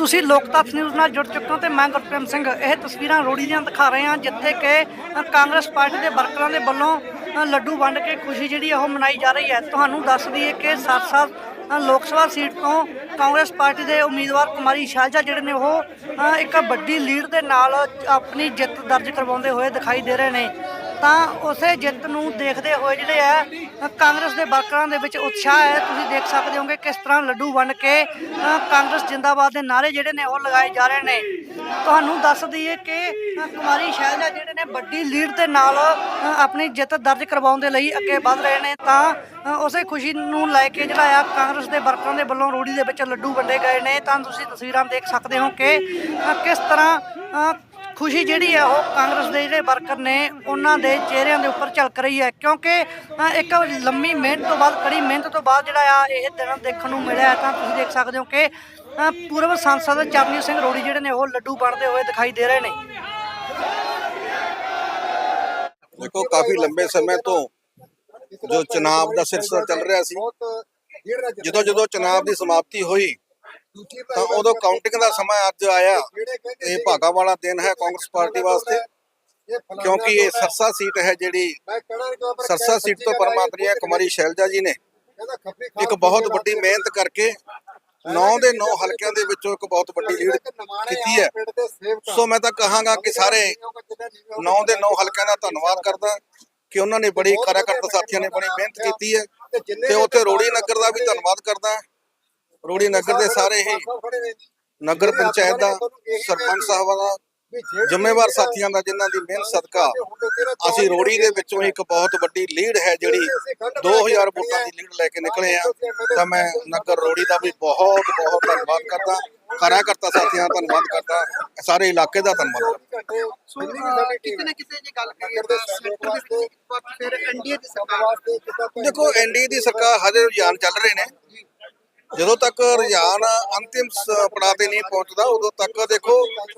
ਤੁਸੀਂ ਲੋਕਤੱਕ ਨਿਊਜ਼ ਨਾਲ ਜੁੜ ਚੁੱਕੇ ਹੋ ਤੇ ਮੈਂ ਗੁਰਪ੍ਰੀਤ ਸਿੰਘ, ਇਹ ਤਸਵੀਰਾਂ ਰੋੜੀ ਦੀਆਂ ਦਿਖਾ ਰਹੇ ਹਾਂ, ਜਿੱਥੇ ਕਿ ਕਾਂਗਰਸ ਪਾਰਟੀ ਦੇ ਵਰਕਰਾਂ ਦੇ ਵੱਲੋਂ ਲੱਡੂ ਵੰਡ ਕੇ ਖੁਸ਼ੀ ਜਿਹੜੀ ਆ ਉਹ ਮਨਾਈ ਜਾ ਰਹੀ ਹੈ। ਤੁਹਾਨੂੰ ਦੱਸ ਦਈਏ ਕਿ 7-7 ਲੋਕ ਸਭਾ ਸੀਟ ਤੋਂ ਕਾਂਗਰਸ ਪਾਰਟੀ ਦੇ ਉਮੀਦਵਾਰ ਕੁਮਾਰੀ ਸ਼ਾਹਜਾ ਜਿਹੜੇ ਨੇ ਉਹ ਇੱਕ ਵੱਡੀ ਲੀਡ ਦੇ ਨਾਲ ਆਪਣੀ ਜਿੱਤ ਦਰਜ ਕਰਵਾਉਂਦੇ ਹੋਏ ਦਿਖਾਈ ਦੇ ਰਹੇ ਨੇ। ਤਾਂ ਉਸੇ ਜਿੱਤ ਨੂੰ ਦੇਖਦੇ ਹੋਏ ਜਿਹੜੇ ਆ ਕਾਂਗਰਸ ਦੇ ਵਰਕਰਾਂ ਦੇ ਵਿੱਚ ਉਤਸ਼ਾਹ ਹੈ। ਤੁਸੀਂ ਦੇਖ ਸਕਦੇ ਹੋਗੇ ਕਿਸ ਤਰ੍ਹਾਂ ਲੱਡੂ ਵੰਡ ਕੇ ਕਾਂਗਰਸ ਜਿੰਦਾਬਾਦ ਦੇ ਨਾਰੇ ਜਿਹੜੇ ਨੇ ਉਹ ਲਗਾਏ ਜਾ ਰਹੇ ਨੇ। ਤੁਹਾਨੂੰ ਦੱਸ ਦਈਏ ਕਿ ਕੁਮਾਰੀ ਸ਼ੈਲਜਾ ਜਿਹੜੇ ਨੇ ਵੱਡੀ ਲੀਡ ਦੇ ਨਾਲ ਆਪਣੀ ਜਿੱਤ ਦਰਜ ਕਰਵਾਉਣ ਦੇ ਲਈ ਅੱਗੇ ਵਧ ਰਹੇ ਨੇ, ਤਾਂ ਉਸੇ ਖੁਸ਼ੀ ਨੂੰ ਲੈ ਕੇ ਜਿਹੜਾ ਆ ਕਾਂਗਰਸ ਦੇ ਵਰਕਰਾਂ ਦੇ ਵੱਲੋਂ ਰੂੜੀ ਦੇ ਵਿੱਚ ਲੱਡੂ ਵੰਡੇ ਗਏ ਨੇ। ਤਾਂ ਤੁਸੀਂ ਤਸਵੀਰਾਂ ਦੇਖ ਸਕਦੇ ਹੋ ਕਿ ਕਿਸ ਤਰ੍ਹਾਂ ਖੁਸ਼ੀ ਜਿਹੜੀ ਹੈ ਉਹ ਕਾਂਗਰਸ ਦੇ ਜਿਹੜੇ ਵਰਕਰ ਨੇ, ਉਹਨਾਂ ਦੇ ਚਿਹਰਿਆਂ ਦੇ ਉੱਪਰ ਝਲਕ ਰਹੀ ਹੈ। ਕਿਉਂਕਿ ਇੱਕ ਲੰਮੀ ਮਿਹਨਤ ਤੋਂ ਬਾਅਦ ਕੜੀ ਮਿਹਨਤ ਤੋਂ ਬਾਅਦ ਜਿਹੜਾ ਆ, ਇਹ ਦਿਨ ਦੇਖਣ ਨੂੰ ਮਿਲਿਆ ਤਾਂ ਤੁਸੀਂ ਦੇਖ ਸਕਦੇ ਹੋ ਕਿ ਪੂਰਵ ਸੰਸਦ ਚਰਨਜੀਤ ਸਿੰਘ ਰੋੜੀ ਜਿਹੜੇ ਨੇ, ਉਹ ਲੱਡੂ ਬਣਦੇ ਹੋਏ ਦਿਖਾਈ ਦੇ ਰਹੇ ਨੇ। ਦੇਖੋ, ਕਾਫੀ ਲੰਬੇ ਸਮੇਂ ਤੋਂ ਜੋ ਚੁਣਾਵ ਦਾ ਸਿਲਸਿਲਾ ਚੱਲ ਰਿਹਾ ਸੀ ਜਦੋਂ ਜਦੋਂ ਚੁਣਾਵ ਦੀ ਸਮਾਪਤੀ ਹੋਈ ਤਾਂ ਉਦੋਂ ਕਾਊਂਟਿੰਗ ਦਾ ਸਮਾਂ ਅੱਜ ਆਇਆ। ਇਹ ਭਾਗਾ ਵਾਲਾ ਦਿਨ ਹੈ ਕਾਂਗਰਸ ਪਾਰਟੀ ਵਾਸਤੇ। ਕਿਉਂਕਿ ਇਹ ਸਰਸਾ ਸੀਟ ਹੈ ਜਿਹੜੀ ਸਰਸਾ ਸੀਟ ਤੋਂ ਪਰਮਾਤਰੀਆ ਕੁਮਾਰੀ ਸ਼ੈਲਜਾ ਜੀ ਨੇ। ਇੱਕ ਬਹੁਤ ਵੱਡੀ ਮਿਹਨਤ ਕਰਕੇ 9 ਦੇ 9 ਹਲਕਿਆਂ ਦੇ ਵਿੱਚੋਂ ਇੱਕ ਬਹੁਤ ਵੱਡੀ ਲੀਡ ਕੀਤੀ ਹੈ। ਸੋ ਮੈਂ ਤਾਂ ਕਹਾਂਗਾ ਕਿ ਸਾਰੇ 9 ਦੇ 9 ਹਲਕਿਆਂ ਦਾ ਧੰਨਵਾਦ ਕਰਦਾ ਕਿ ਉਹਨਾਂ ਨੇ ਬੜੀ ਕਾਰਜਕਰਤਾ ਸਾਥੀਆਂ ਨੇ ਬੜੀ ਮਿਹਨਤ ਕੀਤੀ ਹੈ ਤੇ ਉੱਥੇ ਰੋੜੀ ਨਗਰ ਦਾ ਵੀ ਧੰਨਵਾਦ ਕਰਦਾ। ਰੋੜੀ ਨਗਰ ਦੇ ਸਾਰੇ ਹੀ ਨਗਰ ਪੰਚਾਇਤ ਦਾ ਸਰਪੰਚ ਸਾਹਿਬਾਂ ਦਾ ਜ਼ਿੰਮੇਵਾਰ ਸਾਥੀਆਂ ਦਾ ਜਿਨ੍ਹਾਂ ਦੀ ਮਿਹਨਤ ਸਦਕਾ ਅਸੀਂ ਰੋੜੀ ਦੇ ਵਿੱਚੋਂ ਇੱਕ ਬਹੁਤ ਵੱਡੀ ਲੀਡ ਹੈ ਜਿਹੜੀ 2000 ਵੋਟਾਂ ਦੀ ਲੀਡ ਲੈ ਕੇ ਨਿਕਲੇ ਆ ਤਾਂ ਮੈਂ ਨਗਰ ਰੋੜੀ ਦਾ ਵੀ ਬਹੁਤ ਬਹੁਤ ਧੰਨਵਾਦ ਕਰਦਾ ਕਾਰਜਕਰਤਾ ਸਾਥੀਆਂ ਦਾ ਧੰਨਵਾਦ ਕਰਦਾ ਸਾਰੇ ਇਲਾਕੇ ਦਾ ਧੰਨਵਾਦ ਕਰਦਾ। ਦੇਖੋ ਐਨਡੀਏ ਦੀ ਸਰਕਾਰ ਹਜੇ ਰੁਝਾਨ ਚੱਲ ਰਹੇ ਨੇ। ਜਦੋਂ ਤੱਕ ਰੁਝਾਨ ਅੰਤਿਮ ਪੜਾਅ ਤੇ ਨਹੀਂ ਪਹੁੰਚਦਾ, ਉਦੋਂ ਤੱਕ ਦੇਖੋ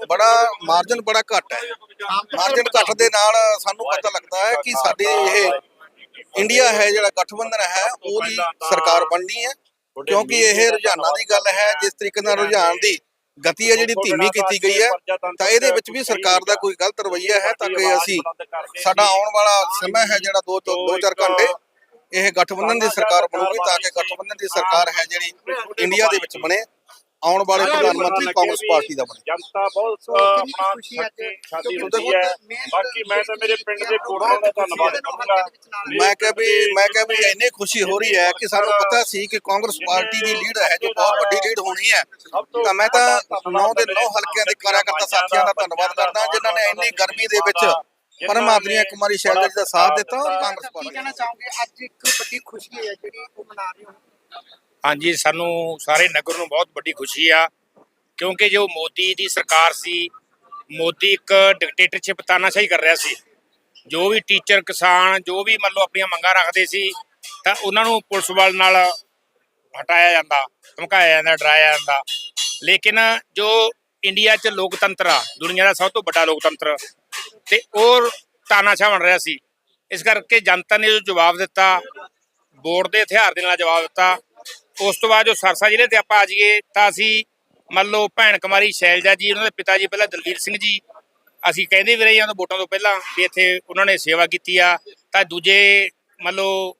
ਬੜਾ ਮਾਰਜਨ ਬੜਾ ਘੱਟ ਹੈ। ਮਾਰਜਨ ਘੱਟ ਦੇ ਨਾਲ ਸਾਨੂੰ ਪਤਾ ਲੱਗਦਾ ਹੈ ਕਿ ਸਾਡੀ ਇਹ ਇੰਡੀਆ ਹੈ ਜਿਹੜਾ ਗਠਬੰਧਨ ਹੈ, ਉਹਦੀ ਸਰਕਾਰ ਬਣਨੀ ਹੈ। ਕਿਉਂਕਿ ਇਹ ਰੁਝਾਨਾਂ ਦੀ ਗੱਲ ਹੈ, ਜਿਸ ਤਰੀਕੇ ਨਾਲ ਰੁਝਾਨ ਦੀ ਗਤੀ ਹੈ, ਜਿਹੜੀ ਧੀਮੀ ਕੀਤੀ ਗਈ ਹੈ, ਤਾਂ ਇਹਦੇ ਵਿੱਚ ਵੀ ਸਰਕਾਰ ਦਾ ਕੋਈ ਗਲਤ ਰਵੱਈਆ ਹੈ, ਤਾਂ ਕਿ ਅਸੀਂ ਸਾਡਾ ਆਉਣ ਵਾਲਾ ਸਮਾਂ ਹੈ ਜਿਹੜਾ 2 ਤੋਂ 2-4 ਘੰਟੇ ਇਹ ਗਠਬੰਧਨ ਦੀ ਸਰਕਾਰ ਬਣੂਗੀ ਤਾਂ ਕਿ ਗਠਬੰਧਨ ਦੀ ਸਰਕਾਰ ਹੈ ਜਿਹੜੀ ਇੰਡੀਆ ਦੇ ਵਿੱਚ ਬਣੇ ਆਉਣ ਵਾਲੇ ਪ੍ਰਧਾਨ ਮੰਤਰੀ ਕਾਂਗਰਸ ਪਾਰਟੀ ਦਾ ਬਣੇ। ਜਨਤਾ ਬਹੁਤ ਆਪਣਾ ਸ਼ਾਦੀ ਹੁੰਦੀ ਹੈ। ਬਾਕੀ ਮੈਂ ਤਾਂ ਮੇਰੇ ਪਿੰਡ ਦੇ ਕੋੜਾਂ ਦਾ ਧੰਨਵਾਦ ਕਰੂੰਗਾ। ਮੈਂ ਕਿਹਾ ਵੀ ਮੈਂ ਕਿਹਾ ਵੀ ਇੰਨੀ ਖੁਸ਼ੀ ਹੋ ਰਹੀ ਹੈ ਕਿ ਸਾਨੂੰ ਪਤਾ ਸੀ ਕਿ ਕਾਂਗਰਸ ਪਾਰਟੀ ਦੀ ਲੀਡ ਹੈ ਜੋ ਬਹੁਤ ਵੱਡੀ ਲੀਡ ਹੋਣੀ ਹੈ। ਤਾਂ ਮੈਂ ਤਾਂ 9 ਦੇ 9 ਹਲਕਿਆਂ ਦੇ ਕਾਰਜਕਰਤਾ ਸਾਥੀਆਂ ਦਾ ਧੰਨਵਾਦ ਕਰਦਾ ਜਿਨ੍ਹਾਂ ਨੇ ਇੰਨੀ ਗਰਮੀ ਦੇ ਵਿੱਚ ਪਰਮਾਤਰੀਆ ਕੁਮਾਰੀ ਸ਼ੈਲਜਾ ਜੀ ਦਾ ਸਾਥ ਦਿੱਤਾ ਔਰ ਕਾਂਗਰਸ ਕੀ ਪਾਰਟੀ ਕਹਿਣਾ ਚਾਹੋਗੇ? ਅੱਜ ਇੱਕ ਵੱਡੀ ਖੁਸ਼ੀ ਹੈ ਜਿਹੜੀ ਉਹ ਮਨਾ ਰਹੇ ਹੋ। ਹਾਂਜੀ ਸਾਨੂੰ ਸਾਰੇ ਨਗਰ ਨੂੰ ਬਹੁਤ ਵੱਡੀ ਖੁਸ਼ੀ ਆ ਕਿਉਂਕਿ ਜੋ ਮੋਦੀ ਦੀ ਸਰਕਾਰ ਸੀ ਮੋਦੀ ਇੱਕ ਡਿਕਟੇਟਰਸ਼ਿਪ ਤਾਨਾਸ਼ਾਹੀ ਕਰ ਰਿਹਾ ਸੀ। ਜੋ ਵੀ ਟੀਚਰ ਕਿਸਾਨ ਜੋ ਵੀ ਮੰਨ ਲਓ ਆਪਣੀਆਂ ਮੰਗਾਂ ਰੱਖਦੇ ਸੀ ਤਾਂ ਉਹਨਾਂ ਨੂੰ ਪੁਲਿਸ ਬਲ ਨਾਲ ਹਟਾਇਆ ਜਾਂਦਾ ਧਮਕਾਇਆ ਜਾਂਦਾ ਡਰਾਇਆ ਜਾਂਦਾ। ਲੇਕਿਨ ਜੋ ਇੰਡੀਆ 'ਚ ਲੋਕਤੰਤਰ ਆ ਦੁਨੀਆ ਦਾ ਸਭ ਤੋਂ ਵੱਡਾ ਲੋਕਤੰਤਰ ਤੇ ਉਹ ਤਾਨਾਸ਼ਾਹ ਬਣ ਰਿਹਾ ਸੀ। ਇਸ ਕਰਕੇ ਜਨਤਾ ਨੇ ਜੋ ਜਵਾਬ ਦਿੱਤਾ ਵੋਟ ਦੇ ਹਥਿਆਰ ਦੇ ਨਾਲ ਜਵਾਬ ਦਿੱਤਾ। ਉਸ ਤੋਂ ਬਾਅਦ ਜੋ ਸਰਸਾ ਜ਼ਿਲ੍ਹੇ ਤੇ ਆਪਾਂ ਆ ਜਾਈਏ ਤਾਂ ਅਸੀਂ ਮੰਨ ਲਓ ਭੈਣ ਕੁਮਾਰੀ ਸ਼ੈਲਜਾ ਜੀ, ਉਹਨਾਂ ਦੇ ਪਿਤਾ ਜੀ, ਪਹਿਲਾਂ ਦਲਵੀਰ ਸਿੰਘ ਜੀ, ਅਸੀਂ ਕਹਿੰਦੇ ਵੀ ਰਹੇ ਹਾਂ ਵੋਟਾਂ ਤੋਂ ਪਹਿਲਾਂ ਵੀ ਇੱਥੇ ਉਹਨਾਂ ਨੇ ਸੇਵਾ ਕੀਤੀ ਆ। ਤਾਂ ਦੂਜੇ ਮੰਨ ਲਓ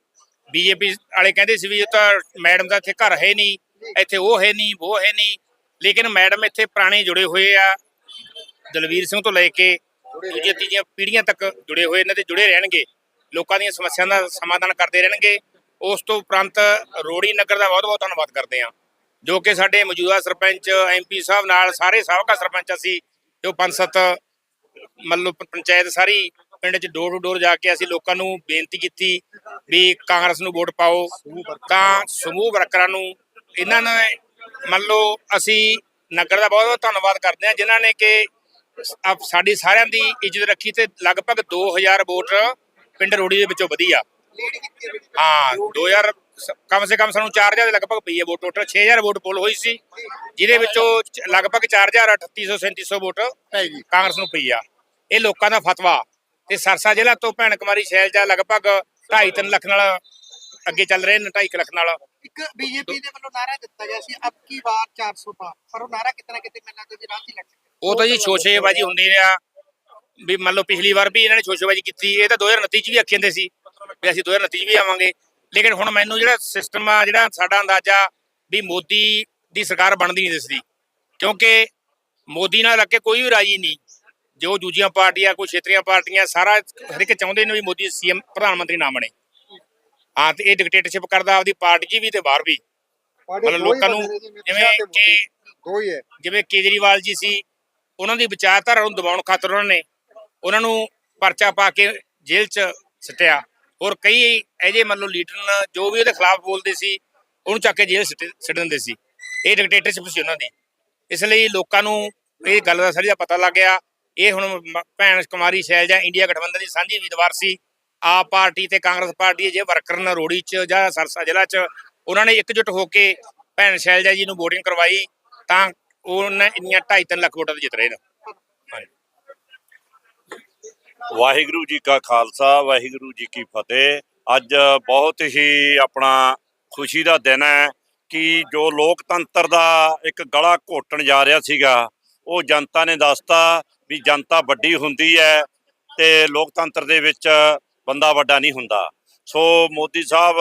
ਬੀਜੇਪੀ ਵਾਲੇ ਕਹਿੰਦੇ ਸੀ ਵੀ ਇਹ ਤਾਂ ਮੈਡਮ ਦਾ ਇੱਥੇ ਘਰ ਹੈ ਨਹੀਂ, ਇੱਥੇ ਉਹ ਹੈ ਨਹੀਂ, ਉਹ ਹੈ ਨਹੀਂ। ਲੇਕਿਨ ਮੈਡਮ ਇੱਥੇ ਪੁਰਾਣੇ ਜੁੜੇ ਹੋਏ ਆ। ਦਲਵੀਰ ਸਿੰਘ ਤੋਂ ਲੈ ਕੇ ਦੂਜੀਆਂ ਤੀਜੀਆਂ ਪੀੜ੍ਹੀਆਂ ਤੱਕ ਜੁੜੇ ਹੋਏ ਨੇ ਤੇ ਜੁੜੇ ਰਹਿਣਗੇ। ਲੋਕਾਂ ਦੀਆਂ ਸਮੱਸਿਆਵਾਂ ਦਾ ਸਮਾਧਾਨ ਕਰਦੇ ਰਹਿਣਗੇ। ਉਸ ਤੋਂ ਉਪਰੰਤ ਰੋੜੀ ਨਗਰ ਦਾ ਬਹੁਤ ਬਹੁਤ ਧੰਨਵਾਦ ਕਰਦੇ ਹਾਂ। ਜੋ ਕਿ ਸਾਡੇ ਮੌਜੂਦਾ ਸਰਪੰਚ ਐਮਪੀ ਸਾਹਿਬ ਨਾਲ ਸਾਰੇ ਸਾਬਕਾ ਸਰਪੰਚ ਅਸੀਂ ਜੋ ਪੰਜ ਸੱਤ ਮਤਲਬ ਪੰਚਾਇਤ ਸਾਰੀ ਪਿੰਡ 'ਚ ਡੋਰ ਟੂ ਡੋਰ ਜਾ ਕੇ ਅਸੀਂ ਲੋਕਾਂ ਨੂੰ ਬੇਨਤੀ ਕੀਤੀ ਵੀ ਕਾਂਗਰਸ ਨੂੰ ਵੋਟ ਪਾਓ। ਤਾਂ ਸਮੂਹ ਵਰਕਰਾਂ ਨੂੰ ਇਹਨਾਂ ਨੇ ਮੰਨ ਲਓ ਅਸੀਂ ਨਗਰ ਦਾ ਬਹੁਤ ਬਹੁਤ ਧੰਨਵਾਦ ਕਰਦੇ ਹਾਂ, ਜਿਨ੍ਹਾਂ ਨੇ ਕਿ ਆਪ- ਸਾਡੀ ਸਾਰਿਆਂ ਦੀ ਇੱਜ਼ਤ ਰੱਖੀ ਤੇ ਲਗਭਗ 2000 ਵੋਟ ਪਿੰਡ ਰੋੜੀ ਦੇ ਵਿੱਚੋਂ ਵਧੀ ਆ। ਲੀਡ ਕੀਤੀ ਹੈ ਹਾਂ 2000 ਸ- ਕਮ ਸੇ ਕਮ ਸਾਨੂੰ 4000 ਦੇ ਲਗਭਗ ਪਈ ਹੈ ਵੋਟ, ਟੋਟਲ 6000 ਵੋਟ ਪੋਲ ਹੋਈ ਸੀ, ਜਿਹਦੇ ਵਿੱਚੋਂ ਚ- ਲਗਭਗ 4000 3800 3700 ਵੋਟ ਕਾਂਗਰਸ ਨੂੰ ਪਈ ਆ। ਇਹ ਲੋਕਾਂ ਦਾ ਫਤਵਾ ਤੇ ਸਰਸਾ ਜ਼ਿਲ੍ਹਾ ਤੋਂ ਭੈਣ ਕੁਮਾਰੀ ਸ਼ੈਲਜਾ ਲਗਭਗ 2.5 ਲੱਖ ਨਾਲ ਅੱਗੇ ਚੱਲ ਰਹੇ ਨੇ 2.5 ਲੱਖ ਨਾਲ। ਇੱਕ ਬੀਜੇਪੀ ਦੇ ਵੱਲੋਂ ਨਾਰਾ ਦਿੱਤਾ ਗਿਆ ਸੀ, ਅਬ ਕੀ ਵਾਰ 400 ਪਾਰ ਪਰ ਉਹ ਨਾਰਾ ਕਿਤਨਾ ਕਿਤੇ ਮੈਨੂੰ ਲੱਗਦਾ ਜੀ ਰਾਹ ਉਹ ਤਾਂ ਜੀ ਸ਼ੋਸ਼ੇਬਾਜੀ ਹੁੰਦੀ ਰਿਹਾ। ਵੀ ਮੰਨ ਲਓ ਪਿਛਲੀ ਵਾਰ ਵੀ ਇਹਨਾਂ ਨੇ ਸ਼ੋਸ਼ੇਬਾਜੀ ਕੀਤੀ ਇਹ ਤਾਂ 2029 ਚ ਵੀ ਆਖੀ ਜਾਂਦੇ ਸੀ ਵੀ ਅਸੀਂ 2029 ਚ ਵੀ ਆਵਾਂਗੇ। ਲੇਕਿਨ ਹੁਣ ਮੈਨੂੰ ਜਿਹੜਾ ਸਿਸਟਮ ਆ ਜਿਹੜਾ ਸਾਡਾ ਅੰਦਾਜ਼ਾ ਵੀ ਮੋਦੀ ਦੀ ਸਰਕਾਰ ਬਣਦੀ ਨਹੀਂ ਦਿਸਦੀ। ਕਿਉਂਕਿ ਮੋਦੀ ਨਾਲ ਲੱਗ ਕੋਈ ਵੀ ਰਾਜੀ ਨਹੀਂ। ਜੋ ਦੂਜੀਆਂ ਪਾਰਟੀਆਂ ਕੋਈ ਖੇਤਰੀਆਂ ਪਾਰਟੀਆਂ ਸਾਰਾ ਹਰ ਇੱਕ ਚਾਹੁੰਦੇ ਨੇ ਵੀ ਮੋਦੀ ਸੀਐਮ ਪ੍ਰਧਾਨ ਮੰਤਰੀ ਨਾ ਬਣੇ। ਹਾਂ ਤੇ ਇਹ ਡਿਕਟੇਟਰਸ਼ਿਪ ਕਰਦਾ ਆਪਦੀ ਪਾਰਟੀ 'ਚ ਵੀ ਤੇ ਬਾਹਰ ਵੀ। ਮਤਲਬ ਲੋਕਾਂ ਨੂੰ ਜਿਵੇਂ ਕਿ ਜਿਵੇਂ ਕੇਜਰੀਵਾਲ ਜੀ ਸੀ ਉਹਨਾਂ ਦੀ ਵਿਚਾਰਧਾਰਾ ਨੂੰ ਦਬਾਉਣ ਖਾਤਰ ਉਹਨਾਂ ਨੇ ਉਹਨਾਂ ਨੂੰ ਪਰਚਾ ਪਾ ਕੇ ਜੇਲ੍ਹ 'ਚ ਸੱਟਿਆ। ਔਰ ਕਈ ਐਜੇ ਮੰਨ ਲਓ ਲੀਡਰ ਜੋ ਵੀ ਉਹਦੇ ਖਿਲਾਫ ਬੋਲਦੇ ਸੀ, ਉਹਨੂੰ ਚੱਕ ਕੇ ਜੇਲ੍ਹ ਸਿੱਟ ਸਿੱਟ ਦਿੰਦੇ ਸੀ। ਇਹ ਡਿਕਟੇਟਰਸ਼ਿਪ ਸੀ ਉਹਨਾਂ ਦੀ। ਇਸ ਲਈ ਲੋਕਾਂ ਨੂੰ ਇਹ ਗੱਲ ਦਾ ਸਾਰੀ ਦਾ ਪਤਾ ਲੱਗ ਗਿਆ। ਇਹ ਹੁਣ ਭੈਣ ਕੁਮਾਰੀ ਸ਼ੈਲਜਾ ਇੰਡੀਆ ਗਠਬੰਧਨ ਦੀ ਸਾਂਝੀ ਉਮੀਦਵਾਰ ਸੀ। ਆਪ ਪਾਰਟੀ ਤੇ ਕਾਂਗਰਸ ਪਾਰਟੀ ਜੇ ਵਰਕਰ ਨੇ ਰੋੜੀ 'ਚ ਜਾਂ ਸਰਸਾ ਜ਼ਿਲ੍ਹਾ 'ਚ, ਉਹਨਾਂ ਨੇ ਇਕਜੁੱਟ ਹੋ ਕੇ ਭੈਣ ਸ਼ੈਲਜਾ ਜੀ ਨੂੰ VOTING ਕਰਵਾਈ। ਤਾਂ ਉਹਨਾਂ ਇੰਨੀਆਂ 2.5 ਲੱਖ ਵੋਟਾਂ ਤੇ ਜਿੱਤ ਰਹੇ ਨੇ। ਵਾਹਿਗੁਰੂ ਜੀ ਕਾ ਖਾਲਸਾ, ਵਾਹਿਗੁਰੂ ਜੀ ਕੀ ਫਤਿਹ। ਅੱਜ ਬਹੁਤ ਹੀ ਆਪਣਾ ਖੁਸ਼ੀ ਦਾ ਦਿਨ ਹੈ ਕਿ ਜੋ ਲੋਕਤੰਤਰ ਦਾ ਇੱਕ ਗਲਾ ਘੋਟਣ ਜਾ ਰਿਹਾ ਸੀਗਾ, ਉਹ ਜਨਤਾ ਨੇ ਦੱਸਤਾ ਵੀ ਜਨਤਾ ਵੱਡੀ ਹੁੰਦੀ ਹੈ ਤੇ ਲੋਕਤੰਤਰ ਦੇ ਵਿੱਚ ਬੰਦਾ ਵੱਡਾ ਨਹੀਂ ਹੁੰਦਾ। ਸੋ ਮੋਦੀ ਸਾਹਿਬ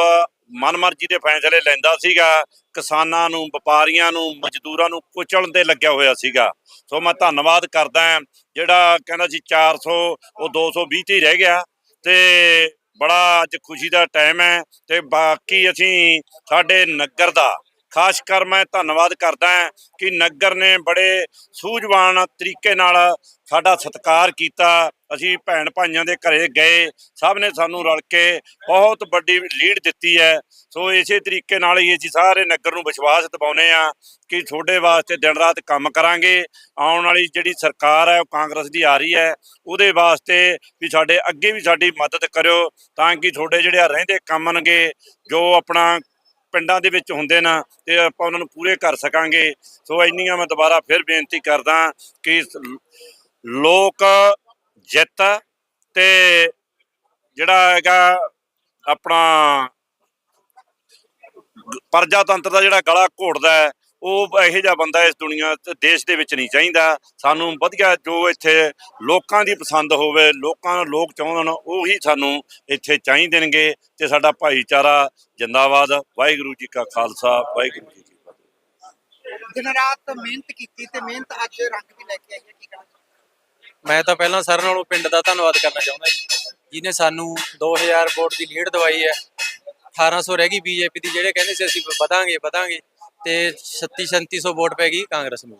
ਮਨਮਰਜ਼ੀ ਦੇ ਫੈਸਲੇ ਲੈਂਦਾ ਸੀਗਾ, ਕਿਸਾਨਾਂ ਨੂੰ, ਵਪਾਰੀਆਂ ਨੂੰ, ਮਜ਼ਦੂਰਾਂ ਨੂੰ ਕੁਚਲਣ ਤੇ ਲੱਗਿਆ ਹੋਇਆ ਸੀਗਾ। ਸੋ ਮੈਂ ਧੰਨਵਾਦ ਕਰਦਾ ਜਿਹੜਾ ਕਹਿੰਦਾ ਸੀ 400 ਉਹ 220 ਤੇ ਹੀ ਰਹਿ ਗਿਆ। ਤੇ ਬੜਾ ਅੱਜ ਖੁਸ਼ੀ ਦਾ ਟਾਈਮ ਹੈ, ਤੇ ਬਾਕੀ ਅਸੀਂ ਸਾਡੇ ਨਗਰ ਦਾ ਖਾਸ ਕਰ ਮੈਂ ਧੰਨਵਾਦ ਕਰਦਾ ਕਿ ਨਗਰ ਨੇ ਬੜੇ ਸੂਝਵਾਨ ਤਰੀਕੇ ਨਾਲ ਸਾਡਾ ਸਤਿਕਾਰ ਕੀਤਾ। ਅਸੀਂ ਭੈਣ ਭਾਈਆਂ ਦੇ ਘਰੇ ਗਏ, ਸਭ ਨੇ ਸਾਨੂੰ ਰਲ ਕੇ ਬਹੁਤ ਵੱਡੀ ਲੀਡ ਦਿੱਤੀ ਹੈ। ਸੋ ਇਸੇ ਤਰੀਕੇ ਨਾਲ ਹੀ ਅਸੀਂ ਸਾਰੇ ਨਗਰ ਨੂੰ ਵਿਸ਼ਵਾਸ ਦਿਵਾਉਨੇ ਆ ਕਿ ਤੁਹਾਡੇ ਵਾਸਤੇ ਦਿਨ ਰਾਤ ਕੰਮ ਕਰਾਂਗੇ। ਆਉਣ ਵਾਲੀ ਜਿਹੜੀ ਸਰਕਾਰ ਹੈ, ਉਹ ਕਾਂਗਰਸ ਦੀ ਆ ਰਹੀ ਹੈ, ਉਹਦੇ ਵਾਸਤੇ ਵੀ ਸਾਡੇ ਅੱਗੇ ਵੀ ਸਾਡੀ ਮਦਦ ਕਰਿਓ ਤਾਂ ਕਿ ਤੁਹਾਡੇ ਜਿਹੜੇ ਆ ਰਹਿੰਦੇ ਕੰਮ ਨੇਗੇ, ਜੋ ਆਪਣਾ ਪਿੰਡਾਂ ਦੇ ਵਿੱਚ ਹੁੰਦੇ ਨਾ ਤੇ ਆਪਾਂ ਉਹਨਾਂ ਨੂੰ ਪੂਰੇ ਕਰ ਸਕਾਂਗੇ। ਸੋ ਇੰਨੀਆਂ ਮੈਂ ਦੁਬਾਰਾ ਫਿਰ ਬੇਨਤੀ ਕਰਦਾ ਕਿ ਲੋਕ ਜਿੱਤ ਤੇ ਜਿਹੜਾ ਹੈਗਾ ਆਪਣਾ ਗ- ਪ੍ਰਜਾਤੰਤਰ ਦਾ ਜਿਹੜਾ ਗਲਾ ਘੋਟਦਾ ਹੈ ਉਹ ਇਹੋ ਜਿਹਾ ਬੰਦਾ ਇਸ ਦੁਨੀਆ ਤੇ ਦੇਸ਼ ਦੇ ਵਿੱਚ ਨਹੀਂ ਚਾਹੀਦਾ। ਸਾਨੂੰ ਵਧੀਆ ਜੋ ਇੱਥੇ ਲੋਕਾਂ ਦੀ ਪਸੰਦ ਹੋਵੇ ਲੋਕਾਂ ਨੂੰ ਲੋਕ ਚਾਹੁੰਦੇ ਨੇ ਉਹੀ ਸਾਨੂੰ ਇੱਥੇ ਚਾਹੀਦੇ ਨੇਗੇ ਤੇ ਸਾਡਾ ਭਾਈਚਾਰਾ ਜਿੰਦਾਬਾਦ। ਵਾਹਿਗੁਰੂ ਜੀ ਕਾ ਖਾਲਸਾ ਵਾਹਿਗੁਰੂ ਜੀ ਕੀ ਫਤਿਹ। ਦਿਨ ਰਾਤ ਮਿਹਨਤ ਕੀਤੀ ਤੇ ਮਿਹਨਤ ਅੱਜ ਰੰਗ ਵੀ ਲੈ ਕੇ ਆਈ ਹੈ ਕੀ ਮੈਂ ਤਾਂ ਪਹਿਲਾਂ ਸਾਰਿਆਂ ਨਾਲੋਂ ਪਿੰਡ ਦਾ ਧੰਨਵਾਦ ਕਰਨਾ ਚਾਹੁੰਦਾ ਜੀ। ਜਿਹਨੇ ਸਾਨੂੰ 2000 ਵੋਟ ਦੀ ਲੀਡ ਦਵਾਈ ਹੈ 1800 ਰਹਿ ਗਈ ਬੀਜੇਪੀ ਦੀ ਜਿਹੜੇ ਕਹਿੰਦੇ ਸੀ ਅਸੀਂ ਵਧਾਂਗੇ ਵਧਾਂਗੇ। ਤੇ 36 3700 ਵੋਟ ਪੈ ਗਈ ਕਾਂਗਰਸ ਨੂੰ।